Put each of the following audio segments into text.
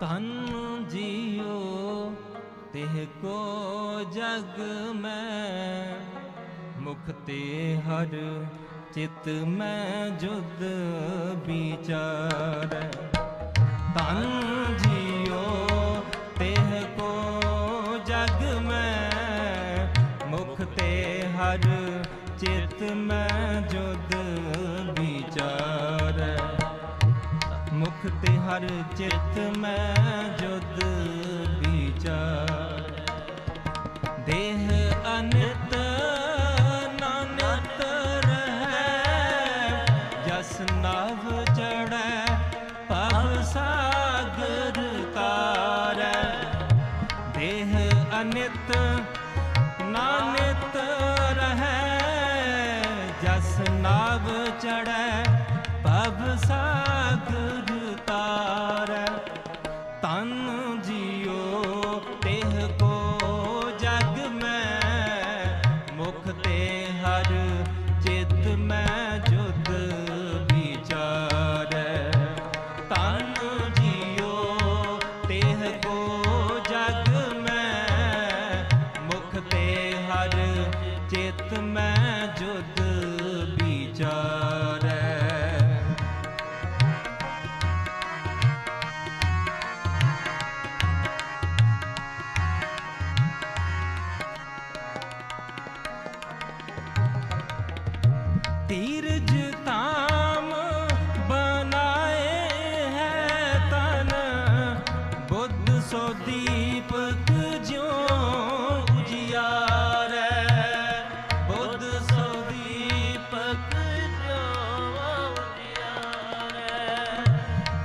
ਤਨ ਜੀਓ, ਤਿਹ ਕੋ ਜਗ ਮੈਂ। ਮੁਖਤੇ ਹਰ ਚਿਤ ਮੈਂ ਜੁਦ ਵਿਚਾਰੈ। ਤਨ ਜੀਓ, ਤਿਹ ਕੋ ਜਗ ਮੈਂ। ਮੁਖਤੇ ਹਰ ਚਿਤ ਮੈਂ ਜੁਦ ਵਿਚਾਰੈ। ਮੁਖ ਤੇ ਹਰ ਚਿਤ ਮੈਂ ਜੁਦ ਵਿਚਾਰ ਦੇਹ ਅਨਿਤ ਨਾਨਕ ਰਹੈ, ਜਸ ਨਭ ਚੜੈ ਭਵ ਸਾਗਰ ਤਾਰੈ। ਦੇਹ ਅਨਿਤ, ਨਾਨਿਤ ਰਹੈ, ਜਸ ਨਭ ਚੜੈ ਭਵ ਸਾਗਰ ਚਿਤ ਮੈਂ ਜੁਦ ਵਿਚਾਰੈ। ਤੀ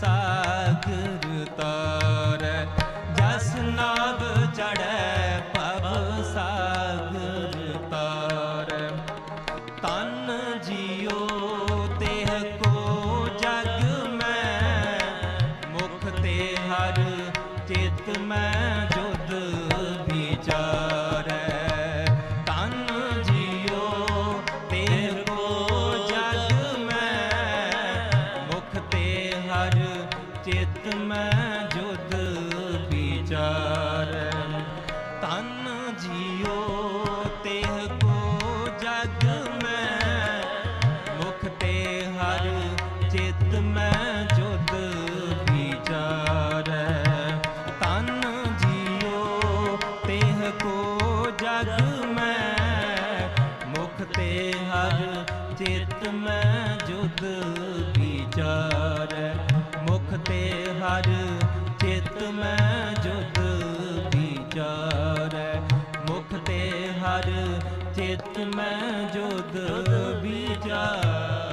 ਸਾਗਰ ਤਾਰੈ, ਜਸ ਨਾਭ ਚੜੈ ਭਵ ਸਾਗਰ ਤਾਰੈ। ਤਨ ਜੀਓ, ਤਿਹ ਕੋ ਜਗ ਮੈਂ, ਮੁਖ ਤੇ ਹਰ ਚਿਤ ਮੈਂ। ਮੈਂ ਜੁਦ ਵਿਚਾਰੈ। ਤਨ ਜੀਓ, ਤਿਹ ਕੋ ਜਗ ਮੈਂ। ਮੁਖ ਤੇ ਹਰ ਚਿਤ ਮੈਂ ਜੁਦ ਵਿਚਾਰੈ। ਤਨ ਜੀਓ, ਤਿਹ ਕੋ ਜਗ ਮੈਂ। ਮੁਖ ਤੇ ਹਰ ਚਿਤ ਮੈਂ ਜੁਦ ਵਿਚਾਰੈ। ਹਰ ਚਿਤ ਮੈਂ ਜੁਦ ਵਿਚਾਰੈ। ਮੁਖ ਤੇ ਹਰ ਚਿਤ ਮੈਂ ਜੁਦ ਵਿਚਾਰੈ।